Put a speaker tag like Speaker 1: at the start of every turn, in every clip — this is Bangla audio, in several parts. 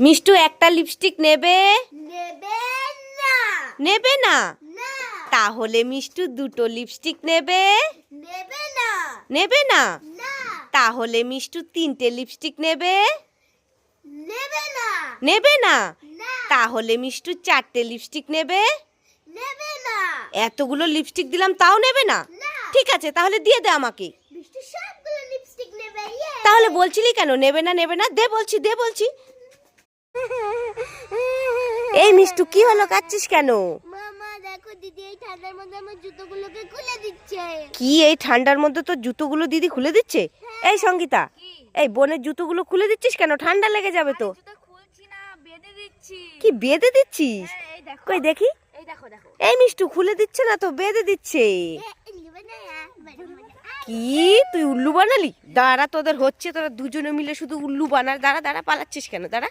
Speaker 1: মিষ্টু একটা লিপস্টিক নেবে?
Speaker 2: নেবে না।
Speaker 1: নেবে না?
Speaker 2: না।
Speaker 1: তাহলে মিষ্টু দুটো লিপস্টিক নেবে?
Speaker 2: নেবে না।
Speaker 1: নেবে না?
Speaker 2: না।
Speaker 1: তাহলে মিষ্টু তিনটে লিপস্টিক নেবে?
Speaker 2: নেবে না।
Speaker 1: নেবে না?
Speaker 2: না।
Speaker 1: তাহলে মিষ্টু চারটে লিপস্টিক নেবে?
Speaker 2: নেবে না।
Speaker 1: এতগুলো লিপস্টিক দিলাম তাও নেবে না? ঠিক আছে তাহলে দিয়ে দে আমাকে।
Speaker 2: ইয়ে।
Speaker 1: তাহলে বলছিলি কেন নেবে না নেবে না? দে বলছি দে বলছি। এই মিষ্টু কি হলো? কাচ্ছিস কেন?
Speaker 2: মামা দেখো দিদি এই ঠান্ডার মধ্যে আমার জুতোগুলোকে খুলে দিচ্ছে।
Speaker 1: কি এই ঠান্ডার মধ্যে তো জুতোগুলো দিদি খুলে দিচ্ছে? এই সঙ্গীতা এই বোনের জুতোগুলো খুলে দিচ্ছিস কেন? ঠান্ডা লেগে যাবে তো।
Speaker 3: জুতো খুলছি না বেঁধে দিচ্ছি।
Speaker 1: কি বেঁধে দিচ্ছিস?
Speaker 3: হ্যাঁ, এই দেখো।
Speaker 1: কই দেখি।
Speaker 3: এই দেখো দেখো।
Speaker 1: এই মিষ্টু খুলে দিচ্ছে না তো বেঁধে দিচ্ছে। কি তুই উল্লু বানালি? দাঁড়া তোদের হচ্ছে তোরা দুজনে মিলে শুধু উল্লু বানার দাঁড়া দাঁড়া পালাচ্ছিস কেন? দাঁড়া।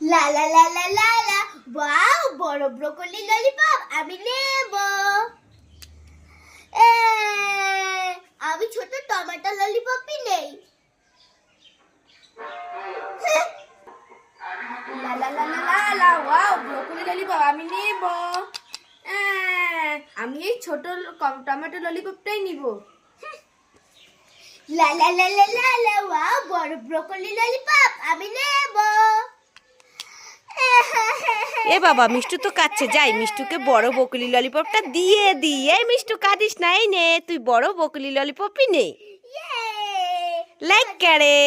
Speaker 2: লা লা লা লা লা লা ওয়াও বড় ব্রোকলি ললিপপ আমি নেব এ আমি ছোট টমেটো ললিপপই নেই
Speaker 3: লা লা লা লা লা লা ওয়াও ব্রোকলি ললিপপ আমি নেব আমি এই ছোট টমেটো ললিপপটাই নিব
Speaker 2: লা লা লা লা লা লা ওয়াও বড় ব্রোকলি ললিপপ আমি নেব
Speaker 1: এ বাবা, মিষ্টু তো কাচ্ছে যাই, মিষ্টুকে বড় বকুলি ললিপপটা দিয়ে দি এই মিষ্টু, কাঁদিস না, এই নে, তুই বড় বকুলি ললিপপই নে। লাইক করে।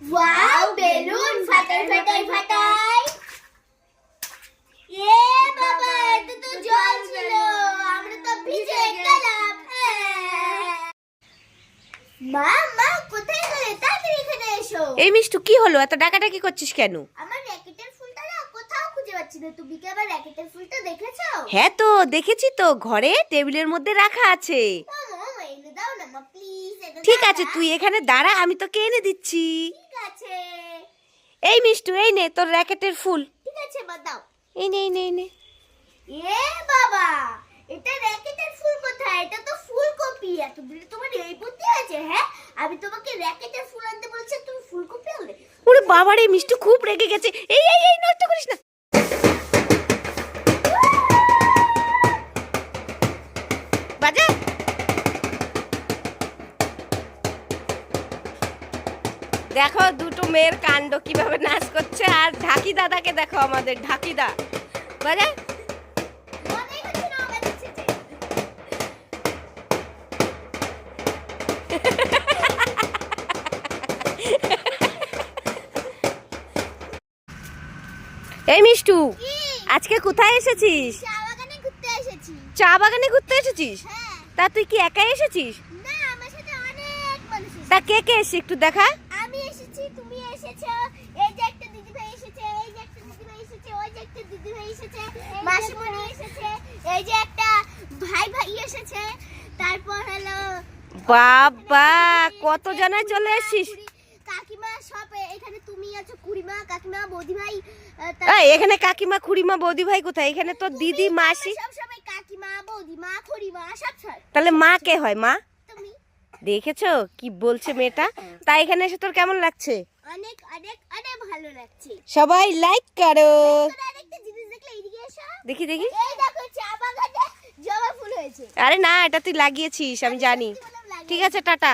Speaker 2: ওয়াও বেলুন এ বাবা এত তো জল ছিল আমরা তো ভিজে গেলাম মা মা কোথায় গেলে তাড়াতাড়ি এখানে এসো
Speaker 1: এই মিষ্টু কি হলো? এত ডাকাডাকি করছিস কেন?
Speaker 2: আমার র্যাকেটের ফুলটা না কোথাও খুঁজে পাচ্ছি না। তুমি কি আমার র্যাকেটের ফুলটা দেখেছ?
Speaker 1: হ্যাঁ তো দেখেছি তো। ঘরে টেবিলের মধ্যে রাখা আছে।
Speaker 2: মামা মামা এনে দাও না মা প্লিজ
Speaker 1: ঠিক আছে তুই এখানে দাঁড়া আমি তোকে এনে দিচ্ছি।
Speaker 2: ঠিক আছে।
Speaker 1: এই মিষ্টু এই নে তোর র্যাকেটের ফুল।
Speaker 2: ঠিক আছে মা দাও।
Speaker 1: এই নে এই নে এই নে
Speaker 2: এ বাবা এটা র্যাকেটের ফুল কোথায় এটা তো ফুলকপি এতদিনে তোমার এই বুদ্ধি আছে হ্যাঁ আমি র্যাকেটের ফুল আনতে বলছি, তুমি ফুলকপি আনলে?
Speaker 1: ওরে বাবারে মিষ্টু খুব রেগে গেছে। এই এই এই, নষ্ট করিস না। দেখো, দুটো মেয়ের কাণ্ড কীভাবে নাচ করছে, আর ঢাকি দাদাকে দেখো আমাদের ঢাকিদা বাজা
Speaker 2: মনেই হচ্ছে না আমার এসেছে
Speaker 1: এই মিষ্টু আজকে কোথায় এসেছিস?
Speaker 2: চা বাগানে ঘুরতে
Speaker 1: এসেছিস?
Speaker 2: হ্যাঁ।
Speaker 1: তা তুই কি একাই এসেছিস। তা কে কে এসে একটু দেখা?
Speaker 2: আমি এসেছি তুমি এসেছ এই যে একটা দিদি ভাই এসেছে এই যে একটা দিদি ভাই এসেছে ওই যে একটা দিদি ভাই এসেছে মাসিমণি। এসেছে এই যে একটা ভাই ভাই এসেছে তারপর হলো
Speaker 1: বাবা কত জনে চলে এসেছিস?
Speaker 2: কাকিমা সব এখানে তুমি আছো কুড়িমা কাকিমা বৌদি
Speaker 1: এখানে কাকিমা খুড়িমা বৌদি ভাই কোথায়? এখানে তো দিদি মাসি।
Speaker 2: সবাই কাকিমা বৌদিমা খুড়িমা সব সব।
Speaker 1: তাহলে মা কে হয় মা?
Speaker 2: তুমি।
Speaker 1: দেখেছ? কি বলছে মেয়েটা? তাই এখানে এসে তোর কেমন লাগছে?
Speaker 2: অনেক অনেক অনেক ভালো লাগছে।
Speaker 1: সবাই লাইক করো। দেখি দেখি আরে না এটা তুই লাগিয়েছিস আমি জানি। ঠিক আছে
Speaker 2: টাটা।